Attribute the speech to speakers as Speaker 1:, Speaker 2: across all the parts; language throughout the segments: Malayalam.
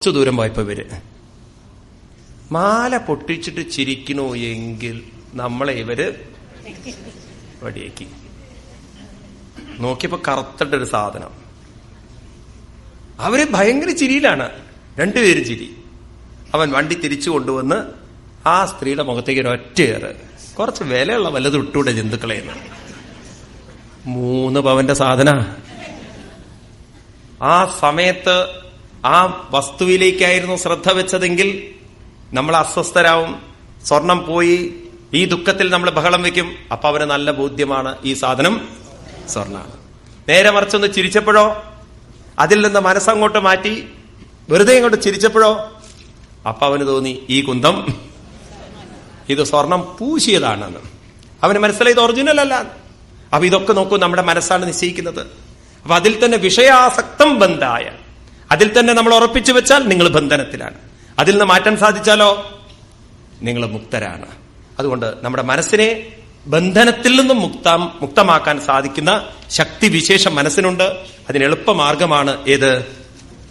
Speaker 1: കുറച്ചു ദൂരം പോയപ്പോ ഇവർ. മാല പൊട്ടിച്ചിട്ട് ചിരിക്കണോ എങ്കിൽ നമ്മളെ ഇവർ വടിയേക്കി നോക്കിയപ്പോ കറുത്തിട്ടൊരു സാധനം. അവർ ഭയങ്കര ചിരിയിലാണ്. രണ്ടുപേരും ചിരി. അവൻ വണ്ടി തിരിച്ചു കൊണ്ടുവന്ന് ആ സ്ത്രീയുടെ മുഖത്തേക്ക് ഒരു ഒറ്റയേറ് കുറച്ച് വിലയുള്ള വല്ലതും ഇട്ടൂടെ ജന്തുക്കളെ മൂന്ന് പവന്റെ സാധന. ആ സമയത്ത് ആ വസ്തുവിലേക്കായിരുന്നു ശ്രദ്ധ വെച്ചതെങ്കിൽ നമ്മൾ അസ്വസ്ഥരാവും സ്വർണം പോയി ഈ ദുഃഖത്തിൽ നമ്മൾ ബഹളം വെക്കും. അപ്പൊ അവന് നല്ല ബോധ്യമാണ് ഈ സാധനം സ്വർണമാണ് നേരെ മറിച്ചൊന്ന് ചിരിച്ചപ്പോഴോ അതിൽ നിന്ന് മനസ്സങ്ങോട്ട് മാറ്റി വെറുതെ ഇങ്ങോട്ട് ചിരിച്ചപ്പോഴോ അപ്പൊ അവന് തോന്നി ഈ കുന്തം ഇത് സ്വർണം പൂശിയതാണെന്ന്. അവന് മനസ്സിലായി ഇത് ഒറിജിനൽ അല്ല. അപ്പൊ ഇതൊക്കെ നോക്കൂ നമ്മുടെ മനസ്സാണ് നിശ്ചയിക്കുന്നത്. അപ്പൊ അതിൽ തന്നെ വിഷയാസക്തം ബന്ധായ അതിൽ തന്നെ നമ്മൾ ഉറപ്പിച്ചു വെച്ചാൽ നിങ്ങൾ ബന്ധനത്തിലാണ്. അതിൽ നിന്ന് മാറ്റാൻ സാധിച്ചാലോ? നിങ്ങൾ മുക്തരാണ്. അതുകൊണ്ട് നമ്മുടെ മനസ്സിനെ ബന്ധനത്തിൽ നിന്നും മുക്തം മുക്തമാക്കാൻ സാധിക്കുന്ന ശക്തി വിശേഷം മനസ്സിനുണ്ട്. അതിന് എളുപ്പമാർഗമാണ് ഏത്?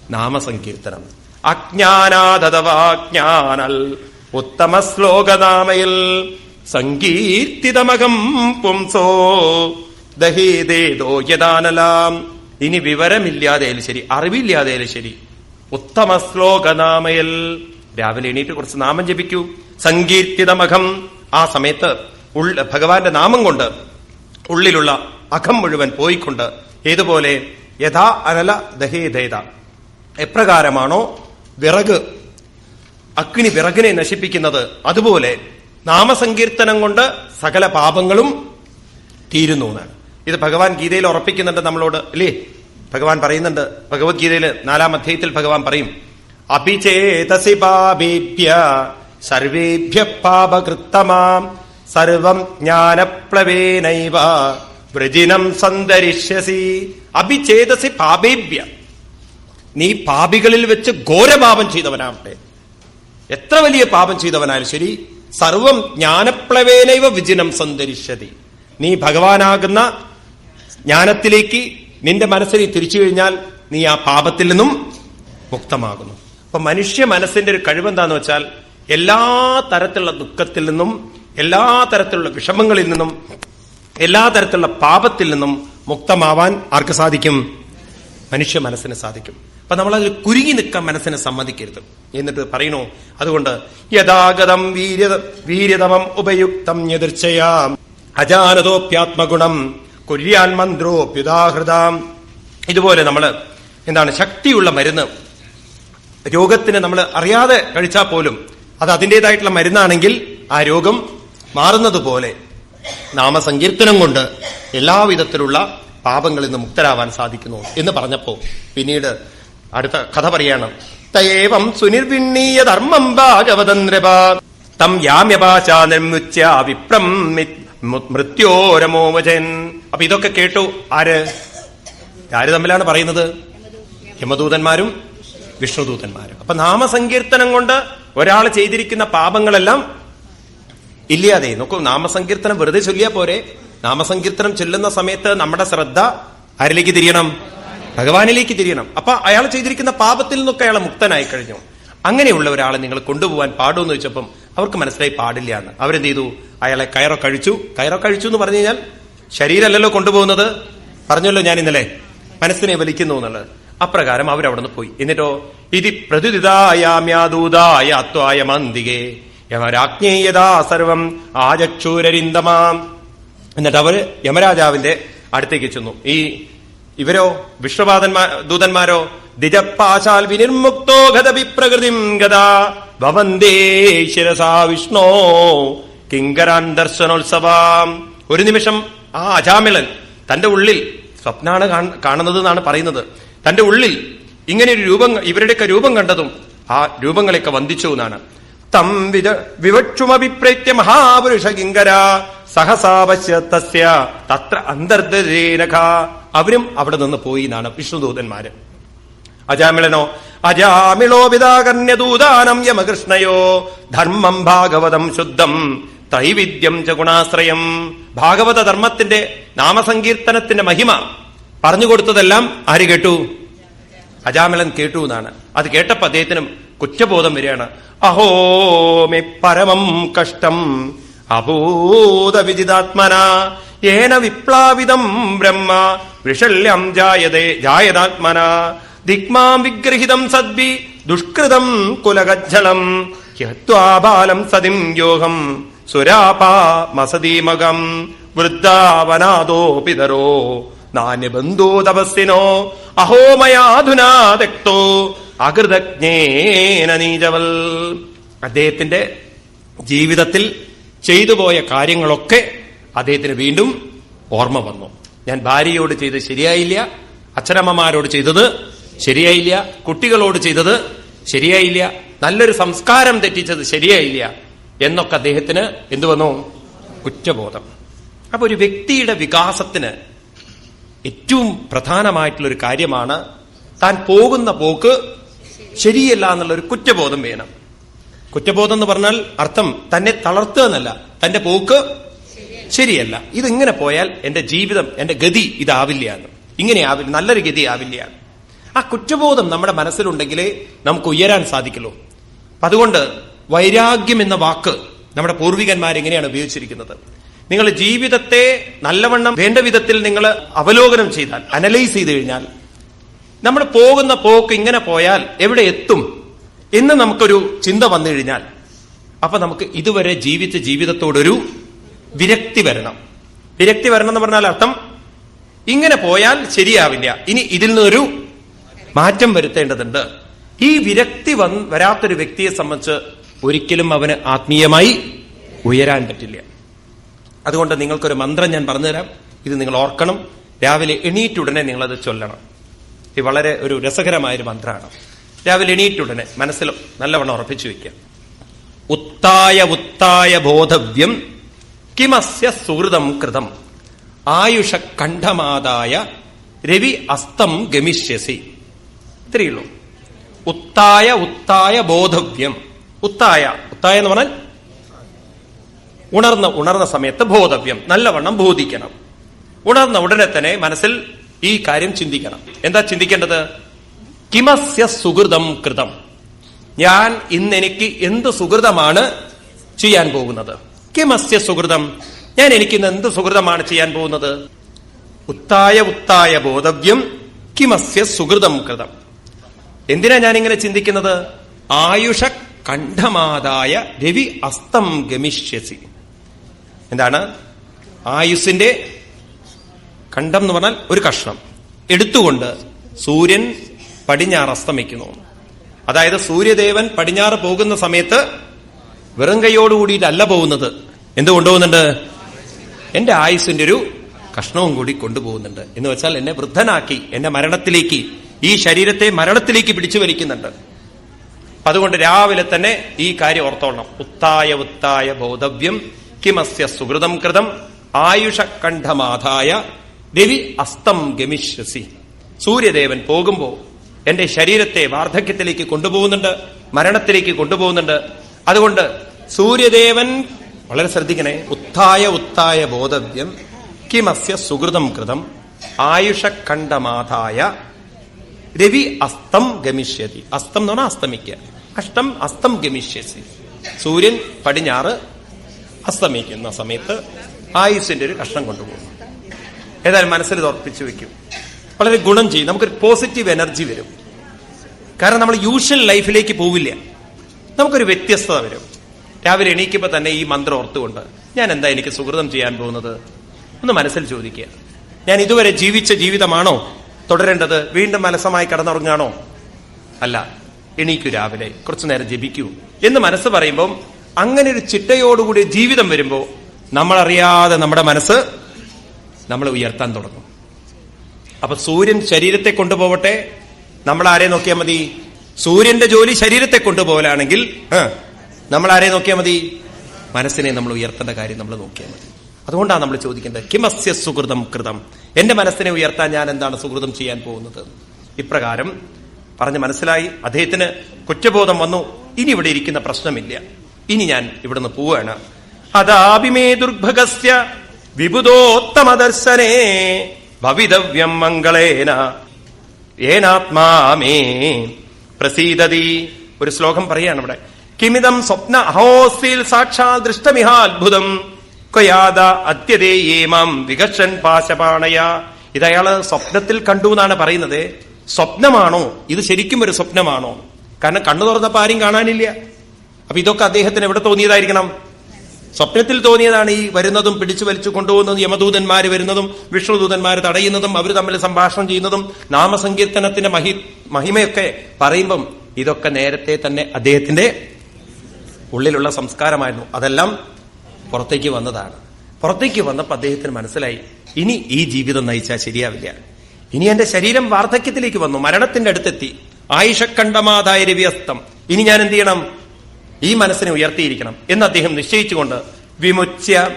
Speaker 1: നാമസങ്കീർത്തനം. അജ്ഞാനാദവാജ്ഞാനൽ ഉത്തമ ശ്ലോകനാമയിൽ സങ്കീർത്തിതമകം പുംസോ ദഹീദേദോ യദാനലാം. ഇനി വിവരമില്ലാതെയാലും ശരി അറിവില്ലാതെയാലും ശരി. ഉത്തമ ശ്ലോകനാമയൽ രാവിലെ എണീറ്റ് കുറച്ച് നാമം ജപിക്കൂ. സങ്കീർത്തിതമഖം. ആ സമയത്ത് ഉള്ള ഭഗവാന്റെ നാമം കൊണ്ട് ഉള്ളിലുള്ള അഖം മുഴുവൻ പോയിക്കൊണ്ട് ഏതുപോലെ യഥാ അനല ദഹേദേത എപ്രകാരമാണോ വിറക് അഗ്നി വിറകിനെ നശിപ്പിക്കുന്നത് അതുപോലെ നാമസങ്കീർത്തനം കൊണ്ട് സകല പാപങ്ങളും തീരുന്നു എന്നാണ്. ഇത് ഭഗവാൻ ഗീതയിൽ ഉറപ്പിക്കുന്നുണ്ട് നമ്മളോട് അല്ലേ? ഭഗവാൻ പറയുന്നുണ്ട് ഭഗവത്ഗീതയിൽ നാലാം അധ്യായത്തിൽ ഭഗവാൻ പറയും അഭിചേതസി പാപേഭ്യ സർവേഭ്യ പാപകൃത്തമാം സർവം ജ്ഞാനപ്ലവേനൈവ വ്രജിനം സന്ദരിഷ്യസി. അഭിചേതസി പാപേഭ്യ. നീ പാപികളിൽ വെച്ച് ഘോരപാപം ചെയ്തവനാവട്ടെ. എത്ര വലിയ പാപം ചെയ്തവനായാലും ശരി സർവം ജ്ഞാനപ്ലവേനൈവ വിജിനം സന്ദരിഷ്യതി. നീ ഭഗവാനാകുന്ന ജ്ഞാനത്തിലേക്ക് നിന്റെ മനസ്സിനെ തിരിച്ചു കഴിഞ്ഞാൽ നീ ആ പാപത്തിൽ നിന്നും മുക്തമാകുന്നു. അപ്പൊ മനുഷ്യ മനസ്സിന്റെ ഒരു കഴിവെന്താന്ന് വെച്ചാൽ എല്ലാ തരത്തിലുള്ള ദുഃഖത്തിൽ നിന്നും എല്ലാ തരത്തിലുള്ള വിഷമങ്ങളിൽ നിന്നും എല്ലാ തരത്തിലുള്ള പാപത്തിൽ നിന്നും മുക്തമാവാൻ ആർക്ക് സാധിക്കും? മനുഷ്യ മനസ്സിന് സാധിക്കും. അപ്പൊ നമ്മൾ അതിൽ കുരുങ്ങി നിൽക്കാൻ മനസ്സിനെ സമ്മതിക്കരുത്. എന്നിട്ട് പറയണോ അതുകൊണ്ട് യഥാഗതം വീര്യ വീര്യതമം ഉപയുക്തം എതിർച്ചയാം അജാനതോപ്യാത്മഗുണം. കുര്യാൻ മന്ത്രോപ്യുദാഹൃതാം ഇതുപോലെ നമ്മൾ എന്താണ് ശക്തിയുള്ള മരുന്ന് രോഗത്തിന് നമ്മൾ അറിയാതെ കഴിച്ചാൽ പോലും അത് അതിന്റെതായിട്ടുള്ള മരുന്നാണെങ്കിൽ ആ രോഗം മാറുന്നത് പോലെ നാമസങ്കീർത്തനം കൊണ്ട് എല്ലാവിധത്തിലുള്ള പാപങ്ങളിൽ നിന്ന് മുക്തരാവാൻ സാധിക്കുന്നു എന്ന് പറഞ്ഞപ്പോ പിന്നീട് അടുത്ത കഥ പറയാണ്. തയേവം സുനിർവിണ്ണീയ ധർമ്മം ഭാഗവതന്ത്രപ തം യാമ്യപാശ നിർമ്മിച്ച വിപ്രം മൃത്യോരമോവചൻ. അപ്പൊ ഇതൊക്കെ കേട്ടു ആര്? ആര് തമ്മിലാണ് പറയുന്നത്? യമദൂതന്മാരും വിഷ്ണുദൂതന്മാരും. അപ്പൊ നാമസങ്കീർത്തനം കൊണ്ട് ഒരാൾ ചെയ്തിരിക്കുന്ന പാപങ്ങളെല്ലാം ഇല്ലാതെ നോക്കൂ നാമസങ്കീർത്തനം വെറുതെ ചൊല്ലിയാ പോരെ. നാമസങ്കീർത്തനം ചൊല്ലുന്ന സമയത്ത് നമ്മുടെ ശ്രദ്ധ ആരിലേക്ക് തിരിയണം? ഭഗവാനിലേക്ക് തിരിയണം. അപ്പൊ അയാൾ ചെയ്തിരിക്കുന്ന പാപത്തിൽ നിന്നൊക്കെ അയാൾ മുക്തനായി കഴിഞ്ഞു. അങ്ങനെയുള്ള ഒരാളെ നിങ്ങൾ കൊണ്ടുപോകാൻ പാടുമെന്ന് വെച്ചപ്പം അവർക്ക് മനസ്സിലായി പാടില്ല എന്ന്. അവരെന്ത് ചെയ്തു? അയാളെ കയറോ കഴിച്ചു? കയറോ കഴിച്ചു എന്ന് പറഞ്ഞു കഴിഞ്ഞാൽ ശരീരമല്ലല്ലോ കൊണ്ടുപോകുന്നത്? പറഞ്ഞല്ലോ ഞാൻ ഇന്നലെ. മനസ്സിനെ വലിക്കുന്നു എന്നുള്ളത്. അപ്രകാരം അവരവിടുന്ന് പോയി. എന്നിട്ടോ ഇതി പ്രതിദിതായാമ്യാദൂതായ അത്വായ യമരാജ്ഞേയതാ സർവം ആചക്ഷൂരരിന്തമാം എന്നിട്ട് അവർ യമരാജാവിന്റെ അടുത്തേക്ക് ചെന്നു. ഈ ഇവരോ വിശ്വപാതന്മാ ദൂതന്മാരോ ദിജപ്പാശാൽ വിനിർമുക്തോ ഗതവിപ്രകൃതിം ഗതാ ഭവന്തേ ശിരസാ വിഷ്ണോ കിങ്കരാൻ ദർശനോത്സവാം. ഒരു നിമിഷം ആ അജാമിളൻ തന്റെ ഉള്ളിൽ സ്വപ്നാണ് കാണ്- കാണുന്നത് എന്നാണ് പറയുന്നത്. തന്റെ ഉള്ളിൽ ഇങ്ങനെ ഒരു രൂപം ഇവരുടെയൊക്കെ രൂപം കണ്ടതും ആ രൂപങ്ങളെയൊക്കെ വന്ദിച്ചു എന്നാണ്. തം വിജ വിവക്ഷുമഭിപ്രേത്യ മഹാപുരുഷ കിങ്കര സഹസാവശ്യ തസ്യ തത്ര അന്തർദരേനഖ അവരും അവിടെ നിന്ന് പോയി എന്നാണ് വിഷ്ണുദൂതന്മാര്. അജാമിളനോ അജാമിളോ പിതാകന്യദൂതാനം യമകൃഷ്ണയോ ധർമ്മം ഭാഗവതം ശുദ്ധം ത്രൈവിദ്യം ച ഗുണാശ്രയം. ഭാഗവത ധർമ്മത്തിന്റെ നാമസങ്കീർത്തനത്തിന്റെ മഹിമ പറഞ്ഞു കൊടുത്തതെല്ലാം ആര് കേട്ടു? അജാമലൻ കേട്ടു എന്നാണ്. അത് കേട്ടപ്പോ അദ്ദേഹത്തിനും കുറ്റബോധം വരികയാണ്. അഹോ മേ പരമം കഷ്ടം അഭൂത വിജിതാത്മന. ഏന വിപ്ലാവിതം ബ്രഹ്മ വിഷല്യം ജായതേ ജായതാത്മന. ദിഗ്മാം വിഗ്രഹിതം സദ്വി ദുഷ്കൃതം കുലഗജ്ജളം. ഹ്യത്വാബാലം സതിം യോഹം. സുരാപാ മസതീമകം വൃദ്ധാവനാദോ പിതരോ നാന്യബന്ധോ തപസ്സിനോ അഹോമയാധുനാ തെക്തോ അകൃതജ്ഞേനീജവൽ അദ്ദേഹത്തിന്റെ ജീവിതത്തിൽ ചെയ്തു പോയ കാര്യങ്ങളൊക്കെ അദ്ദേഹത്തിന് വീണ്ടും ഓർമ്മ വന്നു. ഞാൻ ഭാര്യയോട് ചെയ്തത് ശരിയായില്ല അച്ഛനമ്മമാരോട് ചെയ്തത് ശരിയായില്ല കുട്ടികളോട് ചെയ്തത് ശരിയായില്ല നല്ലൊരു സംസ്കാരം തെറ്റിച്ചത് ശരിയായില്ല. എന്നൊക്കെ അദ്ദേഹത്തിന് എന്തു വന്നു? കുറ്റബോധം. അപ്പൊ ഒരു വ്യക്തിയുടെ വികാസത്തിന് ഏറ്റവും പ്രധാനമായിട്ടുള്ള ഒരു കാര്യമാണ് താൻ പോകുന്ന പോക്ക് ശരിയല്ല എന്നുള്ള ഒരു കുറ്റബോധം വേണം. കുറ്റബോധം എന്ന് പറഞ്ഞാൽ അർത്ഥം തന്നെ തളർത്തുക എന്നല്ല തന്റെ പോക്ക് ശരിയല്ല. ഇതിങ്ങനെ പോയാൽ എന്റെ ജീവിതം എന്റെ ഗതി ഇതാവില്ല എന്ന്. ഇങ്ങനെ ആവില്ല നല്ലൊരു ഗതി ആവില്ല ആ കുറ്റബോധം നമ്മുടെ മനസ്സിലുണ്ടെങ്കിലേ നമുക്ക് ഉയരാൻ സാധിക്കുള്ളൂ. അതുകൊണ്ട് വൈരാഗ്യം എന്ന വാക്ക് നമ്മുടെ പൂർവികന്മാർ എങ്ങനെയാണ് ഉപയോഗിച്ചിരിക്കുന്നത്. നിങ്ങൾ ജീവിതത്തെ നല്ലവണ്ണം വേണ്ട വിധത്തിൽ നിങ്ങൾ അവലോകനം ചെയ്താൽ അനലൈസ് ചെയ്ത് കഴിഞ്ഞാൽ നമ്മൾ പോകുന്ന പോക്ക് ഇങ്ങനെ പോയാൽ എവിടെ എത്തും എന്ന് നമുക്കൊരു ചിന്ത വന്നു കഴിഞ്ഞാൽ അപ്പൊ നമുക്ക് ഇതുവരെ ജീവിച്ച ജീവിതത്തോടൊരു വിരക്തി വരണം. വിരക്തി വരണം എന്ന് പറഞ്ഞാൽ അർത്ഥം ഇങ്ങനെ പോയാൽ ശരിയാവില്ല. ഇനി ഇതിൽ നിന്നൊരു മാറ്റം വരുത്തേണ്ടതുണ്ട്. ഈ വിരക്തി വരാത്തൊരു വ്യക്തിയെ സംബന്ധിച്ച് ഒരിക്കലും അവന് ആത്മീയമായി ഉയരാൻ പറ്റില്ല. അതുകൊണ്ട് നിങ്ങൾക്കൊരു മന്ത്രം ഞാൻ പറഞ്ഞുതരാം. ഇത് നിങ്ങൾ ഓർക്കണം. രാവിലെ എണീറ്റുടനെ നിങ്ങളത് ചൊല്ലണം. ഇത് വളരെ ഒരു രസകരമായൊരു മന്ത്രമാണ് രാവിലെ എണീറ്റുടനെ മനസ്സിൽ നല്ലവണ്ണം ഉറപ്പിച്ചു വെക്കുക ഉത്തായ ഉത്തായ ബോധവ്യം കിമസ്യ സുഹൃതം കൃതം. ആയുഷ കണ്ഠമാതായ രവി അസ്തം ഗമിഷ്യസി. ഇത്രയുള്ളൂ ഉത്തായ ഉത്തായ ബോധവ്യം. ഉത്തായ. ഉത്തായ എന്ന് പറഞ്ഞാൽ ഉണർന്ന ഉണർന്ന സമയത്ത് ബോധവ്യം. നല്ലവണ്ണം ബോധിക്കണം. ഉണർന്ന ഉടനെ തന്നെ മനസ്സിൽ ഈ കാര്യം ചിന്തിക്കണം. എന്താ ചിന്തിക്കേണ്ടത്? കിമസ്യ സുഹൃതം കൃതം. ഞാൻ ഇന്ന് എനിക്ക് എന്ത് സുഹൃതമാണ് ചെയ്യാൻ പോകുന്നത്? കിമസ്യ സുഹൃതം. ഞാൻ എനിക്ക് ഇന്ന് എന്ത് സുഹൃതമാണ് ചെയ്യാൻ പോകുന്നത്? ഉത്തായ ഉത്തായ ബോധവ്യം കിമസ്യ സുഹൃതം കൃതം. എന്തിനാ ഞാൻ ഇങ്ങനെ ചിന്തിക്കുന്നത്? ആയുഷ കണ്ഠമാതായ രവി അസ്തം ഗമിഷ്യസി. എന്താണ്? ആയുസിന്റെ കണ്ഠം എന്ന് പറഞ്ഞാൽ ഒരു കഷ്ണം. എടുത്തുകൊണ്ട് സൂര്യൻ പടിഞ്ഞാറ് അസ്തമിക്കുന്നു. അതായത് സൂര്യദേവൻ പടിഞ്ഞാറ് പോകുന്ന സമയത്ത് വെറും കൈയോടുകൂടിയിട്ടല്ല പോകുന്നത്. എന്ത് കൊണ്ടുപോകുന്നുണ്ട്? എന്റെ ആയുസിന്റെ ഒരു കഷ്ണവും കൂടി കൊണ്ടുപോകുന്നുണ്ട്. എന്ന് വെച്ചാൽ എന്നെ വൃദ്ധനാക്കി എന്നെ മരണത്തിലേക്ക് ഈ ശരീരത്തെ മരണത്തിലേക്ക് പിടിച്ചു വലിക്കുന്നുണ്ട്. അതുകൊണ്ട് രാവിലെ തന്നെ ഈ കാര്യം ഓർത്തോളണം ഉത്തായ ഉത്തായ ബോധവ്യം കിമസ്യ സുഹൃതം കൃതം ആയുഷ കണ്ഠമാധായ രവി അസ്തം ഗമിഷ്യസി. സൂര്യദേവൻ പോകുമ്പോൾ എന്റെ ശരീരത്തെ വാർദ്ധക്യത്തിലേക്ക് കൊണ്ടുപോകുന്നുണ്ട് മരണത്തിലേക്ക് കൊണ്ടുപോകുന്നുണ്ട്. അതുകൊണ്ട് സൂര്യദേവൻ വളരെ ശ്രദ്ധിക്കണേ ഉത്തായ ഉത്തായ ബോധവ്യം കിമസ്യ സുഹൃതം കൃതം ആയുഷ കണ്ഠമാധായ രവി അസ്തം ഗമിഷ്യതി. അസ്തം എന്ന് പറഞ്ഞാൽ അസ്തമിക്കുക. അഷ്ടം അസ്തം ഗമിഷ്യസി. സൂര്യൻ പടിഞ്ഞാറ് അസ്തമിക്കുന്ന സമയത്ത് ആയുസിന്റെ ഒരു കഷ്ണം കൊണ്ടുപോകും. ഏതായാലും മനസ്സിൽ ഉറപ്പിച്ചു വെക്കും. വളരെ ഗുണം ചെയ്യും. നമുക്കൊരു പോസിറ്റീവ് എനർജി വരും. കാരണം നമ്മൾ യൂഷ്വൽ ലൈഫിലേക്ക് പോവില്ല. നമുക്കൊരു വ്യത്യസ്തത വരും. രാവിലെ എണീക്കുമ്പോൾ തന്നെ ഈ മന്ത്രം ഓർത്തുകൊണ്ട് ഞാൻ എന്താ എനിക്ക് സുഹൃതം ചെയ്യാൻ പോകുന്നത്? ഒന്ന് മനസ്സിൽ ചോദിക്കുക. ഞാൻ ഇതുവരെ ജീവിച്ച ജീവിതമാണോ? തുടരേണ്ടത് വീണ്ടും മനസ്സമായി കടന്നുറങ്ങാണോ അല്ല. എണീക്കൂ രാവിലെ. കുറച്ചു നേരം ജപിക്കൂ. എന്ന് മനസ്സ് പറയുമ്പോൾ അങ്ങനെ ഒരു ചിട്ടയോടുകൂടി ജീവിതം വരുമ്പോൾ നമ്മളറിയാതെ നമ്മുടെ മനസ്സ് നമ്മൾ ഉയർത്താൻ തുടങ്ങും. അപ്പൊ സൂര്യൻ ശരീരത്തെ കൊണ്ടുപോവട്ടെ. നമ്മൾ ആരെ നോക്കിയാൽ മതി. സൂര്യന്റെ ജോലി ശരീരത്തെ കൊണ്ടുപോകലാണെങ്കിൽ നമ്മൾ ആരെ നോക്കിയാൽ മതി. മനസ്സിനെ നമ്മൾ ഉയർത്തേണ്ട കാര്യം നമ്മൾ നോക്കിയാൽ മതി. അതുകൊണ്ടാണ് നമ്മൾ ചോദിക്കേണ്ടത് കിമസ്യ സുഹൃതം കൃതം. എന്റെ മനസ്സിനെ ഉയർത്താൻ ഞാൻ എന്താണ് സുഹൃതം ചെയ്യാൻ പോകുന്നത്? ഇപ്രകാരം പറഞ്ഞ് മനസ്സിലായി. അദ്ദേഹത്തിന് കുറ്റബോധം വന്നു. ഇനി ഇവിടെ ഇരിക്കുന്ന പ്രശ്നമില്ല. ഇനി ഞാൻ ഇവിടുന്ന് പോവുകയാണ്. അതാഭിമേ ദുർഭഗസ്യ വിബുധോത്തമദർശനേ ഭവിതവ്യം മംഗളേന. ഏനാത്മാമേ പ്രസീതതി. ഒരു ശ്ലോകം പറയാണ് ഇവിടെ. കിമിതം സ്വപ്ന അഹോസ്തിൽ സാക്ഷാൽ ദൃഷ്ടമിഹാത്ഭുതം. കൊയാദ അത്യതേ ഏമാം വികർഷൻ പാശപാണയ. ഇതയാൾ സ്വപ്നത്തിൽ കണ്ടു എന്നാണ് പറയുന്നത്. സ്വപ്നമാണോ? ഇത് ശരിക്കും ഒരു സ്വപ്നമാണോ? കാരണം കണ്ണു തുറന്നപ്പോ ആരും കാണാനില്ല. അപ്പൊ ഇതൊക്കെ അദ്ദേഹത്തിന് എവിടെ തോന്നിയതായിരിക്കണം? സ്വപ്നത്തിൽ തോന്നിയതാണ് ഈ വരുന്നതും പിടിച്ചു വലിച്ചു കൊണ്ടുപോകുന്നതും യമദൂതന്മാര് വരുന്നതും വിഷ്ണുദൂതന്മാർ തടയുന്നതും അവർ തമ്മിൽ സംഭാഷണം ചെയ്യുന്നതും നാമസങ്കീർത്തനത്തിന്റെ മഹി മഹിമയൊക്കെ പറയുമ്പം ഇതൊക്കെ നേരത്തെ തന്നെ അദ്ദേഹത്തിന്റെ ഉള്ളിലുള്ള സംസ്കാരമായിരുന്നു. അതെല്ലാം പുറത്തേക്ക് വന്നതാണ്. പുറത്തേക്ക് വന്നപ്പോൾ അദ്ദേഹത്തിന് മനസ്സിലായി ഇനി ഈ ജീവിതം നയിച്ചാൽ ശരിയാവില്ല. ഇനി എന്റെ ശരീരം വാർദ്ധക്യത്തിലേക്ക് വന്നു മരണത്തിന്റെ അടുത്തെത്തി. ആയിഷക്കണ്ഠമാതായ രവിയസ്തം ഇനി ഞാൻ എന്ത് ചെയ്യണം? ഈ മനസ്സിനെ ഉയർത്തിയിരിക്കണം. എന്ന് അദ്ദേഹം നിശ്ചയിച്ചുകൊണ്ട് വിമുച്യ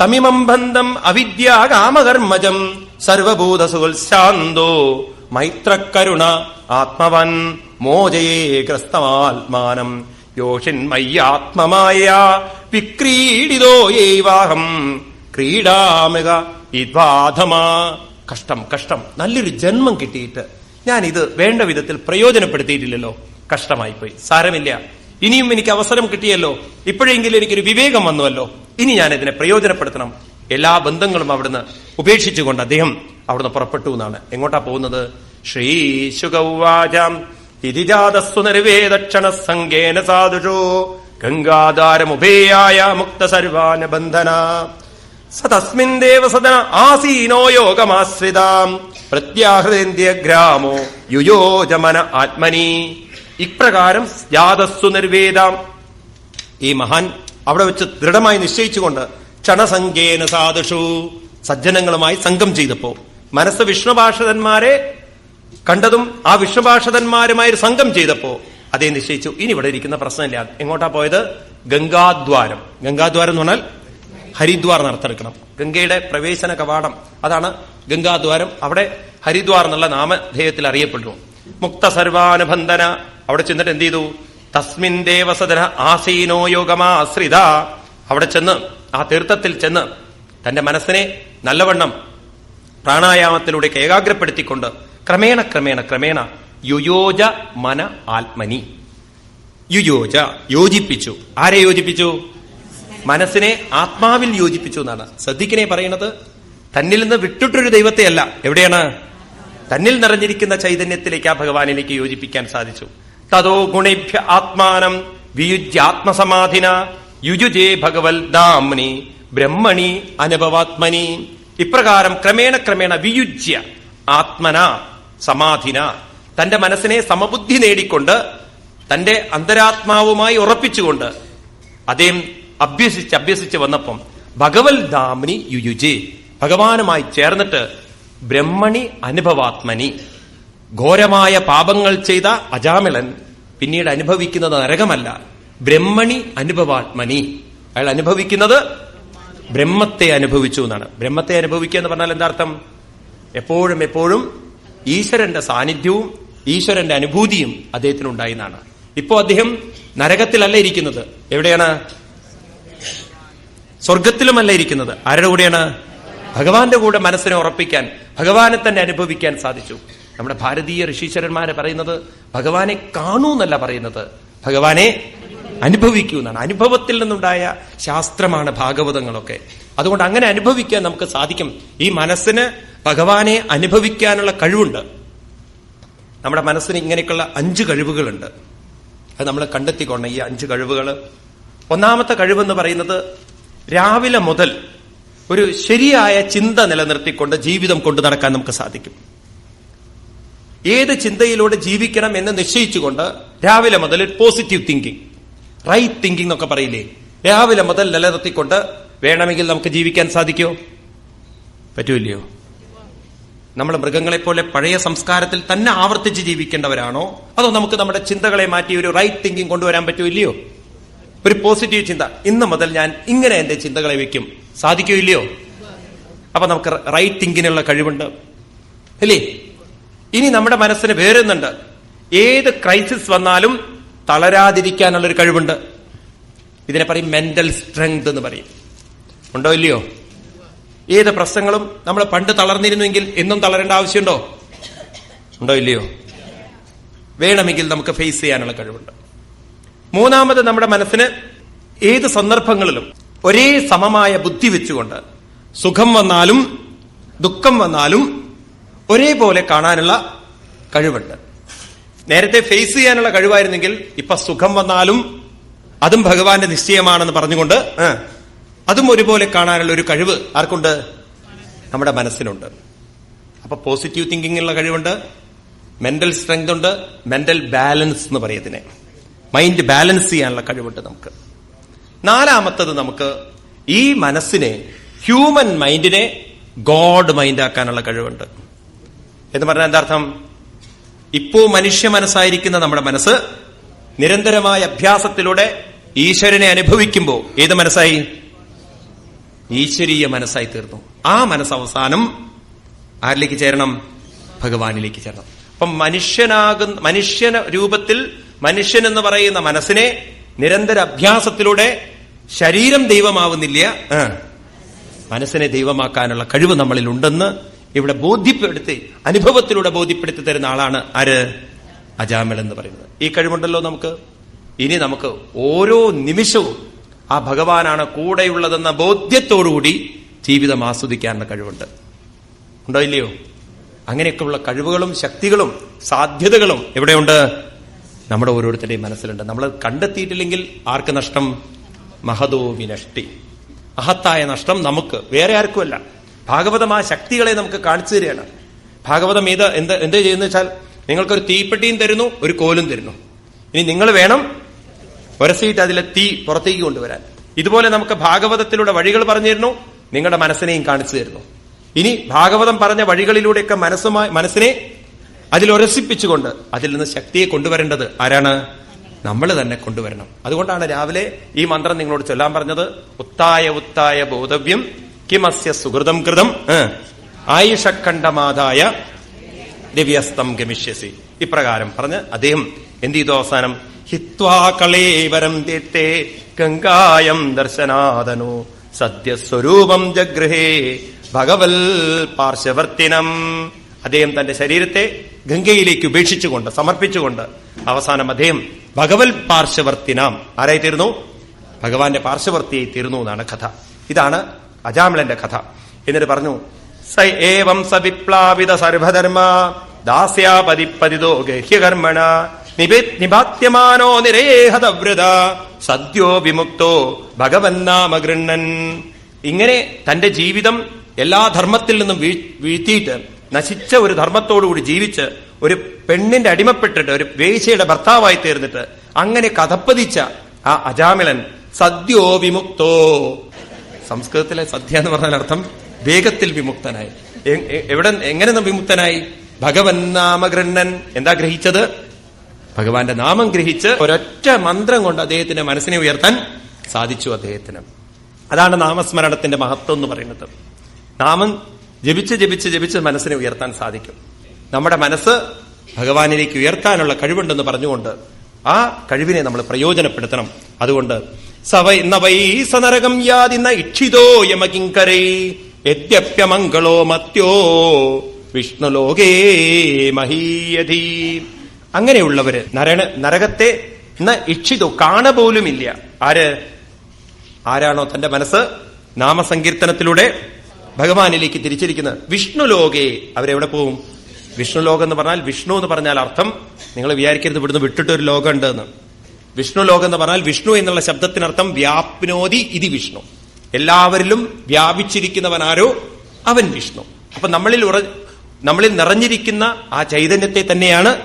Speaker 1: തമിമം ബന്ധം അവിദ്യ കാമകർമ്മജം സർവഭൂത സുൽശാന്തോ മൈത്രക്കരുണ ആത്മവൻ മോചയേ ഗ്രസ്തമാത്മാനം യോഷിന്മയ്യാത്മമായ വിക്രീഡിതോ യൈവാഹം ക്രീഡാമിക ഇദ്വാധമാ. കഷ്ടം കഷ്ടം. നല്ലൊരു ജന്മം കിട്ടിയിട്ട് ഞാൻ ഇത് വേണ്ട വിധത്തിൽ പ്രയോജനപ്പെടുത്തിയിട്ടില്ലല്ലോ. കഷ്ടമായിപ്പോയി. സാരമില്ല. ഇനിയും എനിക്ക് അവസരം കിട്ടിയല്ലോ. ഇപ്പോഴെങ്കിലും എനിക്കൊരു വിവേകം വന്നുവല്ലോ. ഇനി ഞാൻ ഇതിനെ പ്രയോജനപ്പെടുത്തണം. എല്ലാ ബന്ധങ്ങളും അവിടുന്ന് ഉപേക്ഷിച്ചുകൊണ്ട് അദ്ദേഹം അവിടുന്ന് പുറപ്പെട്ടു എന്നാണ്. എങ്ങോട്ടാ പോകുന്നത്? ശ്രീശുഗൗവാചാം സംഗേന സാധുഷോ ഗംഗാധാരമുഭേയായ മുക്ത സർവാന ബന്ധന സതസ്മിൻ ദേവസദന ആസീനോ യോഗമാശ്രിതാം. പ്രത്യാഹൃദേന്ദ്യഗ്രാമോ യുയോജമന ആത്മനി. ഇപ്രകാരം ജാതസ്സു നിർവേദാം. ഈ മഹാൻ അവിടെ വെച്ച് ദൃഢമായി നിശ്ചയിച്ചുകൊണ്ട് ക്ഷണസംഖ്യേന സാധുഷു സജ്ജനങ്ങളുമായി സംഘം ചെയ്തപ്പോ മനസ്സ് വിഷ്ണുഭാഷതന്മാരെ കണ്ടതും ആ വിഷ്ണുഭാഷതന്മാരുമായി ഒരു സംഘം ചെയ്തപ്പോ അതേ നിശ്ചയിച്ചു. ഇനി ഇവിടെ ഇരിക്കുന്ന പ്രശ്നമില്ല. എങ്ങോട്ടാ പോയത്? ഗംഗാദ്വാരം. ഗംഗാദ്വാരം എന്ന് പറഞ്ഞാൽ ഹരിദ്വാർ നടത്തെടുക്കണം ഗംഗയുടെ പ്രവേശന കവാടം അതാണ് ഗംഗാദ്വാരം. അവിടെ ഹരിദ്വാർ എന്നുള്ള നാമധേയത്തിൽ അറിയപ്പെടുന്നു മുക്ത സർവാനുബന്ധന. അവിടെ ചെന്നിട്ട് എന്ത് ചെയ്തു? തസ്മിൻ ദേവസദന ആസീനോ യോഗമാശ്രിത. അവിടെ ചെന്ന് ആ തീർത്ഥത്തിൽ ചെന്ന് തന്റെ മനസ്സിനെ നല്ലവണ്ണം പ്രാണായാമത്തിലൂടെ ഏകാഗ്രപ്പെടുത്തിക്കൊണ്ട് ക്രമേണ ക്രമേണ ക്രമേണ യുയോജ മന ആത്മനി. യുയോജ യോജിപ്പിച്ചു. ആരെ യോജിപ്പിച്ചു? മനസ്സിനെ ആത്മാവിൽ യോജിപ്പിച്ചു എന്നാണ്. ശ്രദ്ധിക്കണേ പറയുന്നത് തന്നിൽ നിന്ന് വിട്ടിട്ടൊരു ദൈവത്തെയല്ല. എവിടെയാണ്? തന്നിൽ നിറഞ്ഞിരിക്കുന്ന ചൈതന്യത്തിലേക്ക് ആ ഭഗവാനിലേക്ക് യോജിപ്പിക്കാൻ സാധിച്ചു. തതോ ഗുണേഭ്യ ആത്മാനം വിയുജ്യാത്മസമാധിന യുജുജേ ഭഗവൽ ദാമ്നി ബ്രഹ്മണി അനുഭവാത്മനി. ഇപ്രകാരം ക്രമേണ ക്രമേണ വിയുജ്യ ആത്മന സമാധിന. തന്റെ മനസ്സിനെ സമബുദ്ധി നേടിക്കൊണ്ട് തന്റെ അന്തരാത്മാവുമായി ഉറപ്പിച്ചുകൊണ്ട് അദ്ദേഹം അഭ്യസിച്ച് അഭ്യസിച്ച് വന്നപ്പം ഭഗവൽ ദാമിനി യുയുജി ഭഗവാനുമായി ചേർന്നിട്ട് ബ്രഹ്മണി അനുഭവാത്മനി. ഘോരമായ പാപങ്ങൾ ചെയ്ത അജാമിളൻ പിന്നീട് അനുഭവിക്കുന്നത് നരകമല്ല ബ്രഹ്മണി അനുഭവാത്മനി. അയാൾ അനുഭവിക്കുന്നത് ബ്രഹ്മത്തെ അനുഭവിച്ചു എന്നാണ്. ബ്രഹ്മത്തെ അനുഭവിക്കുക എന്ന് പറഞ്ഞാൽ എന്താർത്ഥം എപ്പോഴും എപ്പോഴും ഈശ്വരന്റെ സാന്നിധ്യവും ഈശ്വരന്റെ അനുഭൂതിയും അദ്ദേഹത്തിന് ഉണ്ടായി എന്നാണ്. ഇപ്പോ അദ്ദേഹം നരകത്തിലല്ല ഇരിക്കുന്നത്? എവിടെയാണ്? സ്വർഗത്തിലുമല്ല ഇരിക്കുന്നത്. ആരുടെ കൂടെയാണ്? ഭഗവാന്റെ കൂടെ മനസ്സിനെ ഉറപ്പിക്കാൻ ഭഗവാനെ തന്നെ അനുഭവിക്കാൻ സാധിച്ചു. നമ്മുടെ ഭാരതീയ ഋഷീശ്വരന്മാരെ പറയുന്നത് ഭഗവാനെ കാണൂ എന്നല്ല പറയുന്നത്. ഭഗവാനെ അനുഭവിക്കൂ എന്നാണ്. അനുഭവത്തിൽ നിന്നുണ്ടായ ശാസ്ത്രമാണ് ഭാഗവതങ്ങളൊക്കെ. അതുകൊണ്ട് അങ്ങനെ അനുഭവിക്കാൻ നമുക്ക് സാധിക്കും. ഈ മനസ്സിന് ഭഗവാനെ അനുഭവിക്കാനുള്ള കഴിവുണ്ട്. നമ്മുടെ മനസ്സിന് ഇങ്ങനെയൊക്കെയുള്ള അഞ്ച് കഴിവുകളുണ്ട്. അത് നമ്മൾ കണ്ടെത്തിക്കൊണ്ട് ഈ അഞ്ച് കഴിവുകൾ ഒന്നാമത്തെ കഴിവെന്ന് പറയുന്നത് രാവിലെ മുതൽ ഒരു ശരിയായ ചിന്ത നിലനിർത്തിക്കൊണ്ട് ജീവിതം കൊണ്ടു നടക്കാൻ നമുക്ക് സാധിക്കും. ഏത് ചിന്തയിലൂടെ ജീവിക്കണം എന്ന് നിശ്ചയിച്ചുകൊണ്ട് രാവിലെ മുതൽ പോസിറ്റീവ് തിങ്കിങ് റൈറ്റ് തിങ്കിങ് എന്നൊക്കെ പറയില്ലേ? രാവിലെ മുതൽ നിലനിർത്തിക്കൊണ്ട് വേണമെങ്കിൽ നമുക്ക് ജീവിക്കാൻ സാധിക്കോ പറ്റൂല്ലയോ? നമ്മൾ മൃഗങ്ങളെപ്പോലെ പഴയ സംസ്കാരത്തിൽ തന്നെ ആവർത്തിച്ച് ജീവിക്കേണ്ടവരാണോ? അതോ നമുക്ക് നമ്മുടെ ചിന്തകളെ മാറ്റി ഒരു റൈറ്റ് തിങ്കിങ് കൊണ്ടുവരാൻ പറ്റൂല്ലയോ? ഒരു പോസിറ്റീവ് ചിന്ത. ഇന്ന് മുതൽ ഞാൻ ഇങ്ങനെ എന്റെ ചിന്തകളെ വെക്കും. സാധിക്കോ ഇല്ലയോ? അപ്പൊ നമുക്ക് റൈറ്റ് തിങ്കിനുള്ള കഴിവുണ്ട്. അല്ലേ? ഇനി നമ്മുടെ മനസ്സിന് വേറൊന്നുണ്ട്. ഏത് ക്രൈസിസ് വന്നാലും തളരാതിരിക്കാനുള്ള ഒരു കഴിവുണ്ട്. ഇതിനെ പറയും മെന്റൽ സ്ട്രെങ്ത് എന്ന് പറയും. ഉണ്ടോ ഇല്ലയോ? ഏത് പ്രശ്നങ്ങളും നമ്മൾ പണ്ട് തളർന്നിരുന്നുവെങ്കിൽ എന്നും തളരേണ്ട ആവശ്യമുണ്ടോ? ഉണ്ടോ ഇല്ലയോ? വേണമെങ്കിൽ നമുക്ക് ഫേസ് ചെയ്യാനുള്ള കഴിവുണ്ട്. മൂന്നാമത് നമ്മുടെ മനസ്സിന് ഏത് സന്ദർഭങ്ങളിലും ഒരേ സമമായ ബുദ്ധി വെച്ചുകൊണ്ട് സുഖം വന്നാലും ദുഃഖം വന്നാലും ഒരേപോലെ കാണാനുള്ള കഴിവുണ്ട്. നേരത്തെ ഫേസ് ചെയ്യാനുള്ള കഴിവായിരുന്നെങ്കിൽ ഇപ്പൊ സുഖം വന്നാലും അതും ഭഗവാന്റെ നിശ്ചയമാണെന്ന് പറഞ്ഞുകൊണ്ട് അതും ഒരുപോലെ കാണാനുള്ള ഒരു കഴിവ് ആർക്കുണ്ട്? നമ്മുടെ മനസ്സിനുണ്ട്. അപ്പൊ പോസിറ്റീവ് തിങ്കിങ്ങിനുള്ള കഴിവുണ്ട് മെന്റൽ സ്ട്രെങ്ത് ഉണ്ട് മെന്റൽ ബാലൻസ് എന്ന് പറയതിനെ മൈൻഡ് ബാലൻസ് ചെയ്യാനുള്ള കഴിവുണ്ട് നമുക്ക്. നാലാമത്തത് നമുക്ക് ഈ മനസ്സിനെ ഹ്യൂമൻ മൈൻഡിനെ ഗോഡ് മൈൻഡ് ആക്കാനുള്ള കഴിവുണ്ട്. എന്ന് പറഞ്ഞാൽ എന്താർത്ഥം ഇപ്പോ മനുഷ്യ മനസ്സായിരിക്കുന്ന നമ്മുടെ മനസ്സ് നിരന്തരമായ അഭ്യാസത്തിലൂടെ ഈശ്വരനെ അനുഭവിക്കുമ്പോൾ ഏത് മനസ്സായി? ഈശ്വരീയ മനസ്സായി തീർന്നു. ആ മനസ്സ് അവസാനം ആരിലേക്ക് ചേരണം? ഭഗവാനിലേക്ക് ചേരണം. അപ്പം മനുഷ്യനാകുന്ന മനുഷ്യന രൂപത്തിൽ മനുഷ്യൻ എന്ന് പറയുന്ന മനസ്സിനെ നിരന്തര അഭ്യാസത്തിലൂടെ ശരീരം ദൈവമാവുന്നില്ല. മനസ്സിനെ ദൈവമാക്കാനുള്ള കഴിവ് നമ്മളിൽ ഉണ്ടെന്ന് ഇവിടെ ബോധ്യപ്പെടുത്തി അനുഭവത്തിലൂടെ ബോധ്യപ്പെടുത്തി തരുന്ന ആളാണ് ആര്? അജാമൽ എന്ന് പറയുന്നത്. ഈ കഴിവുണ്ടല്ലോ നമുക്ക്. ഇനി നമുക്ക് ഓരോ നിമിഷവും ആ ഭഗവാനാണ് കൂടെയുള്ളതെന്ന ബോധ്യത്തോടുകൂടി ജീവിതം ആസ്വദിക്കാനുള്ള കഴിവുണ്ട്. ഉണ്ടോ ഇല്ലയോ? അങ്ങനെയൊക്കെയുള്ള കഴിവുകളും ശക്തികളും സാധ്യതകളും എവിടെയുണ്ട്? നമ്മുടെ ഓരോരുത്തരുടെയും മനസ്സിലുണ്ട്. നമ്മൾ കണ്ടെത്തിയിട്ടില്ലെങ്കിൽ ആർക്ക് നഷ്ടം? മഹതോ വിനഷ്ടി മഹത്തായ നഷ്ടം നമുക്ക് വേറെ ആർക്കുമല്ല. ഭാഗവതം ആ ശക്തികളെ നമുക്ക് കാണിച്ചു തരികയാണ്. ഭാഗവതം ഏത് എന്ത് എന്ത് ചെയ്യുന്ന വെച്ചാൽ നിങ്ങൾക്കൊരു തീപ്പെട്ടിയും തരുന്നു ഒരു കോലും തരുന്നു. ഇനി നിങ്ങൾ വേണം ഒരസിയിട്ട് അതിലെ തീ പുറത്തേക്ക് കൊണ്ടുവരാൻ. ഇതുപോലെ നമുക്ക് ഭാഗവതത്തിലൂടെ വഴികൾ പറഞ്ഞു തരുന്നു നിങ്ങളുടെ മനസ്സിനെയും കാണിച്ചു തരുന്നു. ഇനി ഭാഗവതം പറഞ്ഞ വഴികളിലൂടെയൊക്കെ മനസ്സുമായി മനസ്സിനെ അതിൽ ഉരസിപ്പിച്ചുകൊണ്ട് അതിൽ നിന്ന് ശക്തിയെ കൊണ്ടുവരേണ്ടത് ആരാണ്? നമ്മൾ തന്നെ കൊണ്ടുവരണം. അതുകൊണ്ടാണ് രാവിലെ ഈ മന്ത്രം നിങ്ങളോട് ചൊല്ലാൻ പറഞ്ഞത്. ഉത്തായ ഉത്തായ ബോധവ്യം കിമസ്യ സുഹൃതം കൃതം ആയുഷക്കണ്ഠമാതായ ദിവ്യസ്തം ഗമിഷ്യസി. ഇപ്രകാരം പറഞ്ഞ് അദ്ദേഹം എന്ത് ചെയ്തു അവസാനം? ഹിത്വാകളേവരം തീർത്തേ ഗംഗായം ദർശനാദനു സദ്യസ്വരൂപം ജഗൃഹേ ഭഗവൽ പാർശ്വവർത്തിനം. അദ്ദേഹം തന്റെ ശരീരത്തെ ഗംഗയിലേക്ക് ഉപേക്ഷിച്ചുകൊണ്ട് സമർപ്പിച്ചുകൊണ്ട് അവസാനം അദ്ദേഹം ഭഗവത് പാർശ്വവർത്തിനാം ആരായി തീർന്നു ഭഗവാന്റെ പാർശ്വവർത്തിയായി തീർന്നു എന്നാണ് കഥ. ഇതാണ് അജാമിളന്റെ കഥ. എന്നിട്ട് പറഞ്ഞു സ ഏവം സ വിപ്ലാവിത സർവധർമ്മ ദാസ്യാപതിപ്പതിതോ ഗഹ്യകർമ്മണ നിപാത്യമാനോ നിരേഹതവ്രത സദ്യോ വിമുക്തോ ഭഗവന്നാമഗൃണ്ണൻ ഇങ്ങനെ തന്റെ ജീവിതം എല്ലാ ധർമ്മത്തിൽ നിന്നും വീഴ്- വീഴ്ത്തിയിട്ട് നശിച്ച ഒരു ധർമ്മത്തോടുകൂടി ജീവിച്ച് ഒരു പെണ്ണിന്റെ അടിമപ്പെട്ടിട്ട് ഒരു വേശ്യയുടെ ഭർത്താവായി തീർന്നിട്ട് അങ്ങനെ കഥപ്പതിച്ച ആ അജാമിളൻ സദ്യോ വിമുക്തോ. സംസ്കൃതത്തിലെ സദ്യ എന്ന് പറഞ്ഞാൽ അർത്ഥം വേഗത്തിൽ വിമുക്തനായി. എവിടെ എങ്ങനെ വിമുക്തനായി? ഭഗവൻ നാമഗ്രണ്ണൻ എന്താ ഗ്രഹിച്ചത്? ഭഗവാന്റെ നാമം ഗ്രഹിച്ച് ഒരൊറ്റ മന്ത്രം കൊണ്ട് അദ്ദേഹത്തിന്റെ മനസ്സിനെ ഉയർത്താൻ സാധിച്ചു അദ്ദേഹത്തിന്. അതാണ് നാമസ്മരണത്തിന്റെ മഹത്വം എന്ന് പറയുന്നത്. നാമം ജപിച്ച് ജപിച്ച് ജപിച്ച് മനസ്സിനെ ഉയർത്താൻ സാധിക്കും. നമ്മുടെ മനസ്സ് ഭഗവാനിലേക്ക് ഉയർത്താനുള്ള കഴിവുണ്ടെന്ന് പറഞ്ഞുകൊണ്ട് ആ കഴിവിനെ നമ്മൾ പ്രയോജനപ്പെടുത്തണം. അതുകൊണ്ട് സവൈ യമകിങ്കരേ യദ്യപ്യമംഗളോ മത്യോ വിഷ്ണുലോകേ മഹീയധീ. അങ്ങനെയുള്ളവര് നരണ നരകത്തെ ഇക്ഷിതോ കാണപോലുമില്ല ആര്? ആരാണോ തന്റെ മനസ്സ്? നാമസങ്കീർത്തനത്തിലൂടെ ഭഗവാനിലേക്ക് തിരിച്ചിരിക്കുന്നത് വിഷ്ണു ലോകേ അവരെവിടെ പോവും? വിഷ്ണു ലോകം എന്ന് പറഞ്ഞാൽ വിഷ്ണു എന്ന് പറഞ്ഞാൽ അർത്ഥം. നിങ്ങൾ വിചാരിക്കരുത് ഇവിടുന്ന് വിട്ടിട്ട് ഒരു ലോകമുണ്ട് എന്ന് വിഷ്ണു ലോകം എന്ന് പറഞ്ഞാൽ വിഷ്ണു എന്നുള്ള ശബ്ദത്തിനർത്ഥം വ്യാപ്നോതി ഇതി വിഷ്ണു. എല്ലാവരിലും വ്യാപിച്ചിരിക്കുന്നവനാരോ അവൻ വിഷ്ണു. അപ്പൊ നമ്മളിൽ ഉറ നമ്മളിൽ നിറഞ്ഞിരിക്കുന്ന ആ ചൈതന്യത്തെ തന്നെയാണ്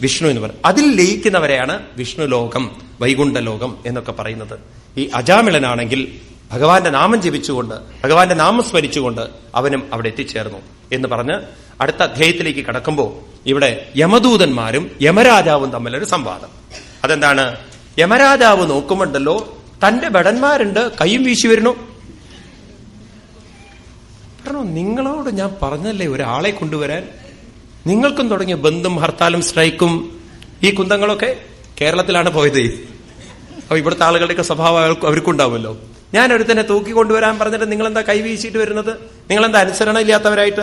Speaker 1: വിഷ്ണു എന്ന് പറയുന്നത്. അതിൽ ലയിക്കുന്നവരെയാണ് വിഷ്ണു ലോകം വൈകുണ്ഠ ലോകം എന്നൊക്കെ പറയുന്നത്. ഈ അജാമിളനാണെങ്കിൽ ഭഗവാന്റെ നാമം ജപിച്ചുകൊണ്ട് ഭഗവാന്റെ നാമം സ്മരിച്ചുകൊണ്ട് അവനും അവിടെ എത്തിച്ചേർന്നു എന്ന് പറഞ്ഞ് അടുത്ത അധ്യായത്തിലേക്ക് കടക്കുമ്പോൾ ഇവിടെ യമദൂതന്മാരും യമരാജാവും തമ്മിലൊരു സംവാദം. അതെന്താണ്? യമരാജാവ് നോക്കുമുണ്ടല്ലോ തന്റെ ഭടന്മാരുണ്ട് കൈയും വീശി വരുന്നു. കാരണം നിങ്ങളോട് ഞാൻ പറഞ്ഞല്ലേ ഒരാളെ കൊണ്ടുവരാൻ? നിങ്ങൾക്കും തുടങ്ങിയ ബന്ധും ഹർത്താലും സ്ട്രൈക്കും ഈ കുന്തങ്ങളൊക്കെ കേരളത്തിലാണ് പോയത്. അപ്പൊ ഇവിടുത്തെ ആളുകളുടെയൊക്കെ സ്വഭാവം അവർക്കുണ്ടാവുമല്ലോ. ഞാൻ ഒരുത്തനെ തൂക്കി കൊണ്ടുവരാൻ പറഞ്ഞിട്ട് നിങ്ങളെന്താ കൈവീശിയിട്ട് വരുന്നത്? നിങ്ങളെന്താ അനുസരണ ഇല്ലാത്തവരായിട്ട്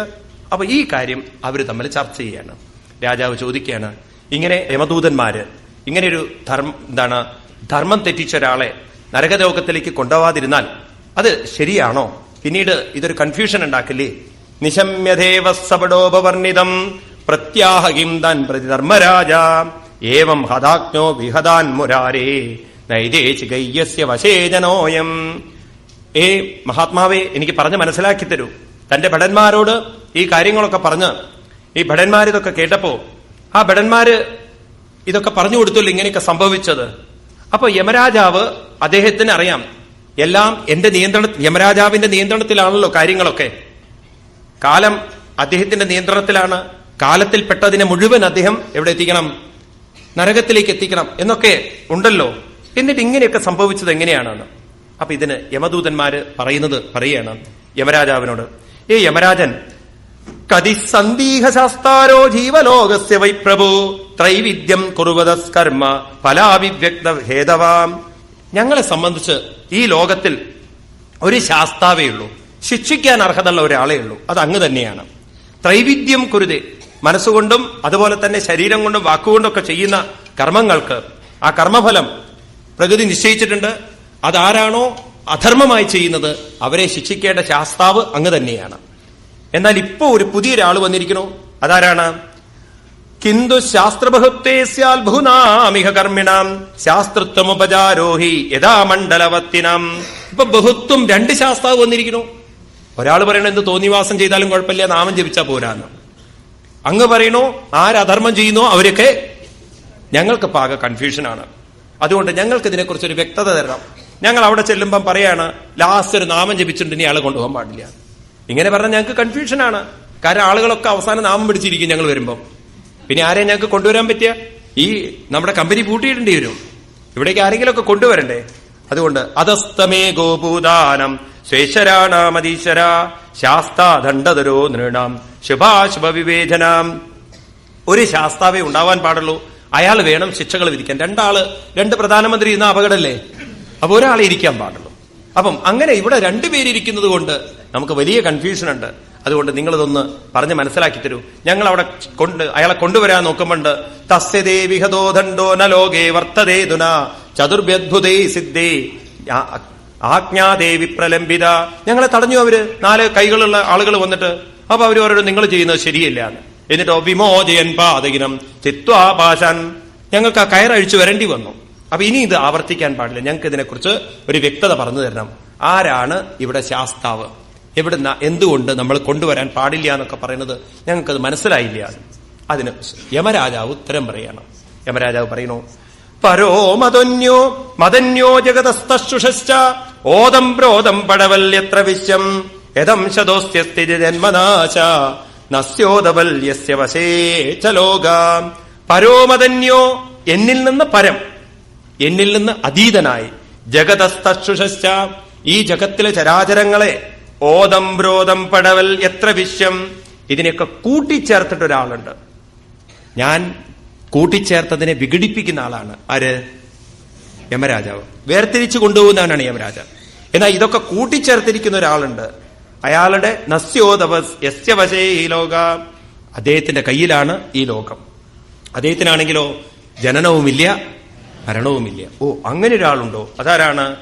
Speaker 1: അപ്പൊ ഈ കാര്യം അവർ തമ്മിൽ ചർച്ച ചെയ്യാണ്. രാജാവ് ചോദിക്കുകയാണ് ഇങ്ങനെ യമദൂതന്മാര് ഇങ്ങനെ ഒരു ധർമ്മ എന്താണ് ധർമ്മം തെറ്റിച്ച ഒരാളെ നരകലോകത്തിലേക്ക് കൊണ്ടുപോവാതിരുന്നാൽ അത് ശരിയാണോ? പിന്നീട് ഇതൊരു കൺഫ്യൂഷൻ ഉണ്ടാക്കില്ലേ? നിശമ്യദേവ സപടോപവർണിതം പ്രത്യാഹകിം താൻ പ്രതി ധർമ്മരാജ ഏവം ഹതാജ്ഞോ വിഹതാൻ മുരാരേ. നൈതേശികയ്യസ്യ വശേജനോയം. ഏ മഹാത്മാവെ എനിക്ക് പറഞ്ഞ് മനസ്സിലാക്കി തരൂ. തന്റെ ഭടന്മാരോട് ഈ കാര്യങ്ങളൊക്കെ പറഞ്ഞ് ഈ ഭടന്മാർ ഇതൊക്കെ കേട്ടപ്പോ ആ ഭടന്മാര് ഇതൊക്കെ പറഞ്ഞു കൊടുത്തല്ലോ ഇങ്ങനെയൊക്കെ സംഭവിച്ചത്. അപ്പൊ യമരാജാവ് അദ്ദേഹത്തിന് അറിയാം എല്ലാം എന്റെ നിയന്ത്രണ യമരാജാവിന്റെ നിയന്ത്രണത്തിലാണല്ലോ കാര്യങ്ങളൊക്കെ. കാലം അദ്ദേഹത്തിന്റെ നിയന്ത്രണത്തിലാണ് കാലത്തിൽപ്പെട്ടതിനെ മുഴുവൻ അദ്ദേഹം എവിടെ എത്തിക്കണം? നരകത്തിലേക്ക് എത്തിക്കണം എന്നൊക്കെ ഉണ്ടല്ലോ. എന്നിട്ട് ഇങ്ങനെയൊക്കെ സംഭവിച്ചത് എങ്ങനെയാണെന്ന്? അപ്പൊ ഇതിന് യമദൂതന്മാര് പറയുന്നത് പറയുകയാണ്. യമരാജാവിനോട് ഏ യമരാജൻ കതിസന്ദീഹശാസ്താരോ ജീവലോകസ്യ വൈ പ്രഭു ത്രൈവിദ്യം കുറുവതസ്കർമ്മ ഫലാവിവ്യക്ത ഹേതവാം ഞങ്ങളെ സംബന്ധിച്ച് ഈ ലോകത്തിൽ ഒരു ശാസ്താവേ ഉള്ളൂ. ശിക്ഷിക്കാൻ അർഹതയുള്ള ഒരാളേ ഉള്ളൂ. അത് അങ്ങ് തന്നെയാണ്. ത്രൈവിദ്യം കുരുതെ മനസ്സുകൊണ്ടും അതുപോലെ തന്നെ ശരീരം കൊണ്ടും വാക്കുകൊണ്ടും ഒക്കെ ചെയ്യുന്ന കർമ്മങ്ങൾക്ക് ആ കർമ്മഫലം പ്രകൃതി നിശ്ചയിച്ചിട്ടുണ്ട്. അതാരാണോ അധർമ്മമായി ചെയ്യുന്നത് അവരെ ശിക്ഷിക്കേണ്ട ശാസ്താവ് അങ്ങ് തന്നെയാണ്. എന്നാൽ ഇപ്പോ ഒരു പുതിയൊരാൾ വന്നിരിക്കുന്നു. അതാരാണ്? കിന്തു ശാസ്ത്രബഹുത്വേ സ്യാൽ ബഹുനാമിഹ കർമ്മിണാം. ശാസ്ത്രത്വമുപചാരോഹി യഥാ മണ്ഡലവത്തിനാം. ഇപ്പൊ ബഹുത്വം രണ്ട് ശാസ്താവ് വന്നിരിക്കുന്നു. ഒരാൾ പറയണ എന്ത് തോന്നിവാസം ചെയ്താലും കുഴപ്പമില്ല നാമം ജപിച്ചാ പോരാന്ന്. അങ്ങ് പറയണോ ആരധർമ്മം ചെയ്യുന്നോ അവരൊക്കെ ഞങ്ങൾക്ക് പാക കൺഫ്യൂഷനാണ് അതുകൊണ്ട് ഞങ്ങൾക്ക് ഇതിനെക്കുറിച്ച് ഒരു വ്യക്തത തരണം. ഞങ്ങൾ അവിടെ ചെല്ലുമ്പം പറയാണ് ലാസ്റ്റ് ഒരു നാമം ജപിച്ചിട്ടുണ്ട് ഇനി ആളെ കൊണ്ടുപോകാൻ പാടില്ല. ഇങ്ങനെ പറഞ്ഞാൽ ഞങ്ങൾക്ക് കൺഫ്യൂഷനാണ് കാരണം ആളുകളൊക്കെ അവസാനം നാമം പിടിച്ചിരിക്കും ഞങ്ങൾ വരുമ്പം. പിന്നെ ആരെയും ഞങ്ങൾക്ക് കൊണ്ടുവരാൻ പറ്റിയ? ഈ നമ്മുടെ കമ്പനി പൂട്ടിയിടേണ്ടി വരും. ഇവിടേക്ക് ആരെങ്കിലുമൊക്കെ കൊണ്ടുവരണ്ടേ? അതുകൊണ്ട് അധസ്തമേ ഗോപൂദാനം സ്വേശ്വരാണാമതീശ്വര ശാസ്താദണ്ഡതരോ നൃണാം ശുഭാശുഭ വിവേചനാം ഒരു ശാസ്താവേ ഉണ്ടാവാൻ പാടുള്ളൂ അയാൾ വേണം ശിക്ഷകൾ വിധിക്കാൻ. രണ്ടാൾ രണ്ട് പ്രധാനമന്ത്രി ഇന്ന് അപകടമല്ലേ അപ്പൊ ഒരാളെ ഇരിക്കാൻ പാടുള്ളൂ. അപ്പം അങ്ങനെ ഇവിടെ രണ്ടുപേരിയ്ക്കുന്നത് കൊണ്ട് നമുക്ക് വലിയ കൺഫ്യൂഷൻ ഉണ്ട്. അതുകൊണ്ട് നിങ്ങളിതൊന്ന് പറഞ്ഞ് മനസ്സിലാക്കി തരൂ. ഞങ്ങൾ അവിടെ കൊണ്ട് അയാളെ കൊണ്ടുവരാൻ നോക്കുമ്പോണ്ട് തസ്യതേ വിഹതോ ദണ്ഡോ നലോകേ ലോകേ വർത്തതേതുന ചതുർഭ്യദ്ഭുതേ സിദ്ധേ. ആജ്ഞാദേവി പ്രലംബിത. ഞങ്ങളെ തടഞ്ഞു അവർ. നാല് കൈകളുള്ള ആളുകൾ വന്നിട്ട് അപ്പൊ അവർ അവരോട് നിങ്ങൾ ചെയ്യുന്നത് ശരിയല്ല. എന്നിട്ടോ വിമോചയൻ പാതകിനം ചിത്വാപാശാൻ ഞങ്ങൾക്ക് ആ കയറഴിച്ചു വരേണ്ടി വന്നു. അപ്പൊ ഇനി ഇത് ആവർത്തിക്കാൻ പാടില്ല. ഞങ്ങൾക്ക് ഇതിനെക്കുറിച്ച് ഒരു വ്യക്തത പറഞ്ഞു തരണം. ആരാണ് ഇവിടെ ശാസ്താവ്? എവിടുന്ന? എന്തുകൊണ്ട് നമ്മൾ കൊണ്ടുവരാൻ പാടില്ല എന്നൊക്കെ പറയുന്നത് ഞങ്ങൾക്കത് മനസ്സിലായില്ല. അതിന് യമരാജാവ് ഉത്തരം പറയണം. യമരാജാവ് പറയണോ പരോ മതന്യോ മതന്യോ ജഗതസ്തുഷശ്ച ഓദം പ്രോദം പടവല്യത്ര വിശ്യം യഥം ശതോസ്യസ്ഥിതി ജന്മനാശ നസ്യോദവല്യസ്യ വശേ ച ലോകാം. പരോമതന്യോ എന്നിൽ നിന്ന് പരം. എന്നിൽ നിന്ന് അതീതനായി. ജഗതസ്തുഷശ്ച ഈ ജഗത്തിലെ ചരാചരങ്ങളെ ഓദം ബ്രോദം പടവൽ എത്ര വിശ്വം ഇതിനെയൊക്കെ കൂട്ടിച്ചേർത്തിട്ട് ഒരാളുണ്ട്. ഞാൻ കൂട്ടിച്ചേർത്തതിനെ വിഘടിപ്പിക്കുന്ന ആളാണ്. ആര്? യമരാജാവ്. വേർതിരിച്ചു കൊണ്ടുപോകുന്നവനാണ് യമരാജാവ് എന്നാൽ ഇതൊക്കെ കൂട്ടിച്ചേർത്തിരിക്കുന്ന ഒരാളുണ്ട്. അയാളുടെ നസ്യോദവസ് യസ്യവശേ ഈ ലോക. അദ്ദേഹത്തിന്റെ കയ്യിലാണ് ഈ ലോകം. അദ്ദേഹത്തിനാണെങ്കിലോ ജനനവുമില്ല മരണവുമില്ല. ഓ അങ്ങനെ ഒരാളുണ്ടോ അതാരാണ്?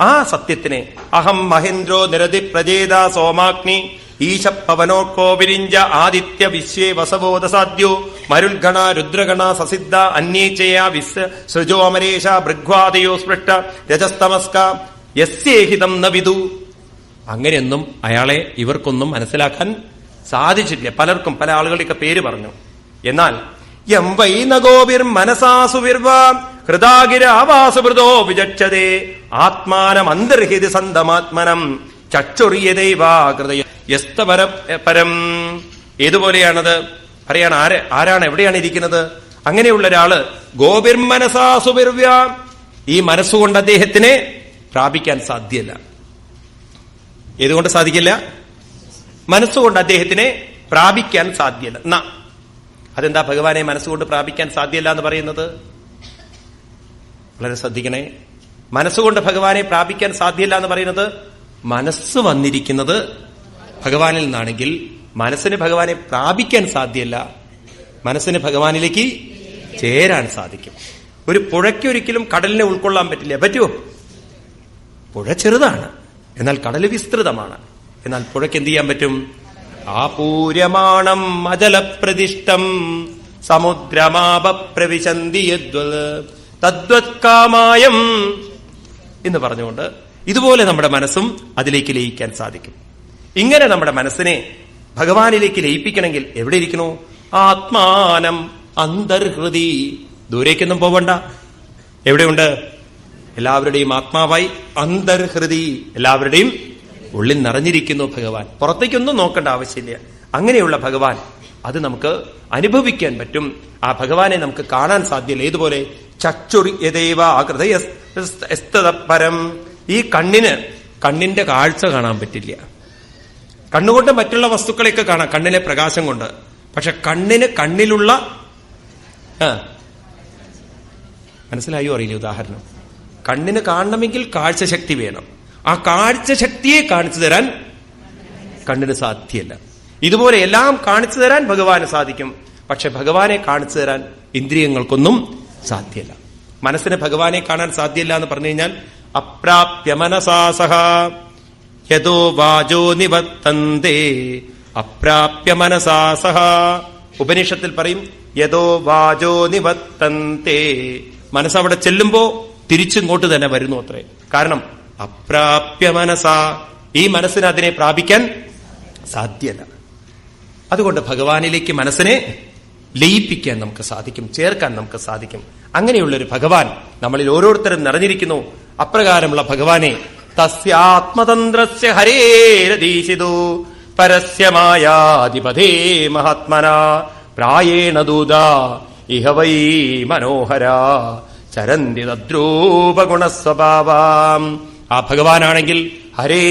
Speaker 1: ആ സത്യത്തിനെ. അഹം മഹേന്ദ്രോ നിരതി പ്രജേത സോമാഗ്നി. ഈശ പവനോ വിരിഞ്ച ആദിത്യ വിശ്വേ വസവോദസാദ്യോ. മരുൽഗണ രുദ്രഗണ സസിദ്ധ അന്യേച്ചയ വിസ് സൃജോ അമരേഷ ഭൃഗ്വാദയോ സ്പൃഷ്ട രജസ്തമസ്ക. യസ്യേഹിതം ന വിദു. അങ്ങനെയൊന്നും അയാളെ ഇവർക്കൊന്നും മനസ്സിലാക്കാൻ സാധിച്ചില്ല പലർക്കും പല ആളുകളുടെയൊക്കെ പേര് പറഞ്ഞു. എന്നാൽ എം വൈ നഗോപിർ മനസാസുവിർവ ഹൃദാഗിരാവാസുഭൃതോ വിചക്ഷതേ ആത്മാനമന്തർഹിതി സന്തമാത്മനം ചച്ചൊറിയ ഹൃദയ യസ്തപര പരം ഏതുപോലെയാണത്? പറയാണ് ആര് ആരാണ് എവിടെയാണ് ഇരിക്കുന്നത്? അങ്ങനെയുള്ള ഒരാൾ ഗോപിർമനസാസുവിർവ്യ ഈ മനസ്സുകൊണ്ട് അദ്ദേഹത്തിനെ പ്രാപിക്കാൻ സാധ്യല്ല. ഏതുകൊണ്ട് സാധിക്കില്ല? മനസ്സുകൊണ്ട് അദ്ദേഹത്തിനെ പ്രാപിക്കാൻ സാധ്യല്ല എന്നാ അതെന്താ ഭഗവാനെ മനസ്സുകൊണ്ട് പ്രാപിക്കാൻ സാധ്യല്ല എന്ന് പറയുന്നത്? വളരെ ശ്രദ്ധിക്കണേ. മനസ്സുകൊണ്ട് ഭഗവാനെ പ്രാപിക്കാൻ സാധ്യല്ല എന്ന് പറയുന്നത് മനസ്സ് വന്നിരിക്കുന്നത് ഭഗവാനിൽ നിന്നാണെങ്കിൽ മനസ്സിന് ഭഗവാനെ പ്രാപിക്കാൻ സാധ്യല്ല. മനസ്സിന് ഭഗവാനിലേക്ക് ചേരാൻ സാധിക്കും. ഒരു പുഴയ്ക്കൊരിക്കലും കടലിനെ ഉൾക്കൊള്ളാൻ പറ്റില്ല. പറ്റുമോ പുഴ ചെറുതാണ്. എന്നാൽ കടൽ വിസ്തൃതമാണ്. എന്നാൽ പുഴയ്ക്ക് എന്ത് ചെയ്യാൻ പറ്റും? ആ ആപൂര്യമാണം അജലപ്രതിഷ്ഠം സമുദ്രമാപ പ്രവിശന്തി തദ്വത്കാമായം എന്ന് പറഞ്ഞുകൊണ്ട് ഇതുപോലെ നമ്മുടെ മനസ്സും അതിലേക്ക് ലയിക്കാൻ സാധിക്കും. ഇങ്ങനെ നമ്മുടെ മനസ്സിനെ ഭഗവാനിലേക്ക് ലയിപ്പിക്കണമെങ്കിൽ എവിടെ ഇരിക്കണോ ആത്മാനം അന്തർഹൃതി ദൂരേക്കൊന്നും പോവണ്ട. എവിടെയുണ്ട്? എല്ലാവരുടെയും ആത്മാവായി അന്തർഹൃതി എല്ലാവരുടെയും ഉള്ളിൽ നിറഞ്ഞിരിക്കുന്നു ഭഗവാൻ. പുറത്തേക്കൊന്നും നോക്കേണ്ട ആവശ്യമില്ല. അങ്ങനെയുള്ള ഭഗവാൻ അത് നമുക്ക് അനുഭവിക്കാൻ പറ്റും. ആ ഭഗവാനെ നമുക്ക് കാണാൻ സാധ്യല്ല. ഏതുപോലെ? ചക്ഷുർയദേവ ആകൃതപരം ഈ കണ്ണിന് കണ്ണിന്റെ കാഴ്ച കാണാൻ പറ്റില്ല. കണ്ണുകൊണ്ട് മറ്റുള്ള വസ്തുക്കളെയൊക്കെ കാണാം. കണ്ണിലെ പ്രകാശം കൊണ്ട്. പക്ഷെ കണ്ണിന് കണ്ണിലുള്ള മനസ്സിലായോ അറിയില്ല ഉദാഹരണം. കണ്ണിന് കാണണമെങ്കിൽ കാഴ്ചശക്തി വേണം. ആ കാഴ്ചശക്തിയെ കാണിച്ചു തരാൻ കണ്ണിന് സാധ്യല്ല ഇതുപോലെ എല്ലാം കാണിച്ചു തരാൻ ഭഗവാന് സാധിക്കും. പക്ഷെ ഭഗവാനെ കാണിച്ചു തരാൻ ഇന്ദ്രിയങ്ങൾക്കൊന്നും സാധ്യല്ല. മനസ്സിന് ഭഗവാനെ കാണാൻ സാധ്യല്ല എന്ന് പറഞ്ഞു കഴിഞ്ഞാൽ അപ്രാപ്യ മനസാസഹ യഥോ വാചോ നിവത്തന്തേ അപ്രാപ്യ മനസാസഹ ഉപനിഷത്തിൽ പറയും യഥോ വാചോ നിവത്തന്തേ മനസ്സവിടെ ചെല്ലുമ്പോ തിരിച്ചിങ്ങോട്ട് തന്നെ വരുന്നു അത്രേ. കാരണം അപ്രാപ്യ മനസാ ഈ മനസ്സിന് അതിനെ പ്രാപിക്കാൻ സാധ്യല്ല അതുകൊണ്ട് ഭഗവാനിലേക്ക് മനസ്സിനെ ലയിപ്പിക്കാൻ നമുക്ക് സാധിക്കും ചേർക്കാൻ നമുക്ക് സാധിക്കും. അങ്ങനെയുള്ള ഒരു ഭഗവാൻ നമ്മളിൽ ഓരോരുത്തരും നിറഞ്ഞിരിക്കുന്നു. അപ്രകാരമുള്ള ഭഗവാനെ തസ്യാത്മതന്ത്രസ്യ ഹരേരദീശിതു പരസ്യമായാധിപതേ മഹാത്മന പ്രായേണ ദൂത ഇഹ വൈ മനോഹര. ചരന്തി തദ്രൂപഗുണസ്വഭാവാം ആ ഭഗവാനാണെങ്കിൽ ഹരേ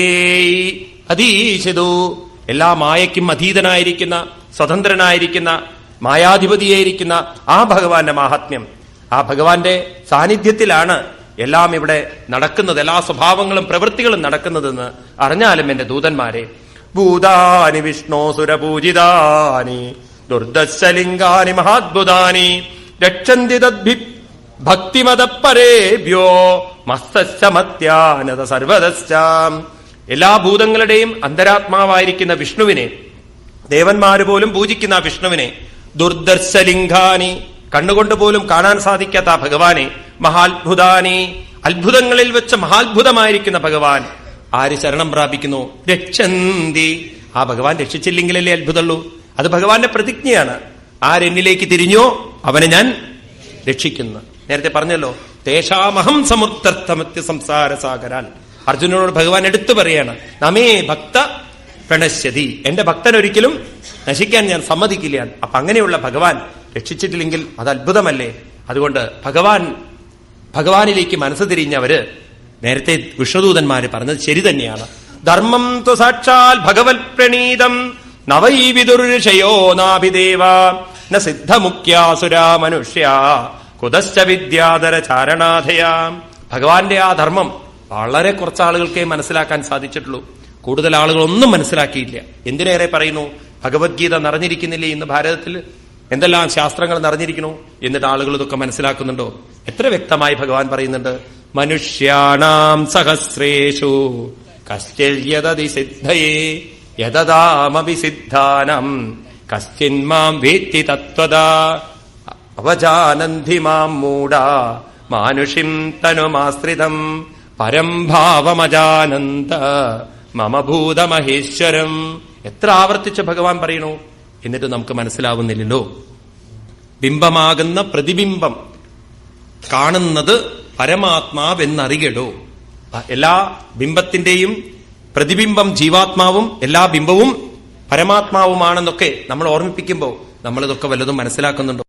Speaker 1: അതീശിതു എല്ലാ മായയ്ക്കും അതീതനായിരിക്കുന്ന സ്വതന്ത്രനായിരിക്കുന്ന മായാധിപതിയായിരിക്കുന്ന ആ ഭഗവാന്റെ മാഹാത്മ്യം. ആ ഭഗവാന്റെ സാന്നിധ്യത്തിലാണ് എല്ലാം ഇവിടെ നടക്കുന്നത്. എല്ലാ സ്വഭാവങ്ങളും പ്രവൃത്തികളും നടക്കുന്നതെന്ന് അറിഞ്ഞാലും എന്റെ ദൂതന്മാരെ ഭൂതാനി വിഷ്ണു സുരപൂജിതാനി ദുർദശലിംഗാനി മഹാത്ഭുതാനി രക്ഷന്തി ഭക്തിമതപ്പരേഭ്യോ മസ്തമത്യാനത സർവതശ്ചാം എല്ലാ ഭൂതങ്ങളുടെയും അന്തരാത്മാവായിരിക്കുന്ന വിഷ്ണുവിനെ ദേവന്മാര് പോലും പൂജിക്കുന്ന വിഷ്ണുവിനെ ദുർദർശലിംഗാനി കണ്ണുകൊണ്ട് പോലും കാണാൻ സാധിക്കാത്ത ഭഗവാനെ മഹാത്ഭുതാനി അത്ഭുതങ്ങളിൽ വെച്ച് മഹാത്ഭുതമായിരിക്കുന്ന ഭഗവാൻ ആര് ശരണം പ്രാപിക്കുന്നു? രക്ഷന്തി. ആ ഭഗവാൻ രക്ഷിച്ചില്ലെങ്കിലല്ലേ അത്ഭുതമുള്ളൂ? അത് ഭഗവാന്റെ പ്രതിജ്ഞയാണ്. ആരെന്നിലേക്ക് തിരിഞ്ഞോ അവനെ ഞാൻ രക്ഷിക്കുന്നു. നേരത്തെ പറഞ്ഞല്ലോ തേഷാമഹം സമുദ്ധർത്ഥമത്യ സംസാര സാഗരാൻ അർജുനനോട് ഭഗവാൻ എടുത്തു പറയാണ് നമേ ഭക്ത പ്രണശ്യതി. എന്റെ ഭക്തൻ ഒരിക്കലും നശിക്കാൻ ഞാൻ സമ്മതിക്കില്ല. അപ്പൊ അങ്ങനെയുള്ള ഭഗവാൻ രക്ഷിച്ചിട്ടില്ലെങ്കിൽ അത് അത്ഭുതമല്ലേ? അതുകൊണ്ട് ഭഗവാൻ ഭഗവാനിലേക്ക് മനസ്സ് തിരിഞ്ഞവര് നേരത്തെ വിഷ്ണുദൂതന്മാര് പറഞ്ഞത് ശരി തന്നെയാണ്. ധർമ്മം തു സാക്ഷാൽ ഭഗവത് പ്രണീതം നവൈ വിദുർഷയോ നാഭിദേവ സിദ്ധമുഖ്യാസുരാ മനുഷ്യ കുതശ്ച വിദ്യാധര ചാരണാധയാ. ഭഗവാന്റെ ആ ധർമ്മം വളരെ കുറച്ച് ആളുകൾക്കേ മനസ്സിലാക്കാൻ സാധിച്ചിട്ടുള്ളൂ. കൂടുതൽ ആളുകളൊന്നും മനസ്സിലാക്കിയില്ല. എന്തിനേറെ പറയുന്നു? ഭഗവത്ഗീത നിറഞ്ഞിരിക്കുന്നില്ലേ ഇന്ന് ഭാരതത്തിൽ? എന്തെല്ലാം ശാസ്ത്രങ്ങൾ നിറഞ്ഞിരിക്കുന്നു? എന്നിട്ട് ആളുകൾ ഇതൊക്കെ മനസ്സിലാക്കുന്നുണ്ടോ? എത്ര വ്യക്തമായി ഭഗവാൻ പറയുന്നുണ്ട്? മനുഷ്യാണാം സഹസ്രേഷു കശ്ചര്യതതി സിദ്ധയേ യതതാമപി സിദ്ധാനം കശ്ചിന്മാം വേത്തി തത്വതാ അവജാനന്തി മാം മൂട മാനുഷിം തനുമാശ്രിതം. പരം ഭാവമജാനന്ത മമഭൂതമഹേശ്വരം എത്ര ആവർത്തിച്ച് ഭഗവാൻ പറയണു എന്നിട്ട് നമുക്ക് മനസ്സിലാവുന്നില്ലല്ലോ. ബിംബമാകുന്ന പ്രതിബിംബം കാണുന്നത് പരമാത്മാവെന്നറിയടോ. എല്ലാ ബിംബത്തിന്റെയും പ്രതിബിംബം ജീവാത്മാവും എല്ലാ ബിംബവും പരമാത്മാവുമാണെന്നൊക്കെ നമ്മൾ ഓർമ്മിപ്പിക്കുമ്പോൾ നമ്മളിതൊക്കെ വല്ലതും മനസ്സിലാക്കുന്നുണ്ടോ?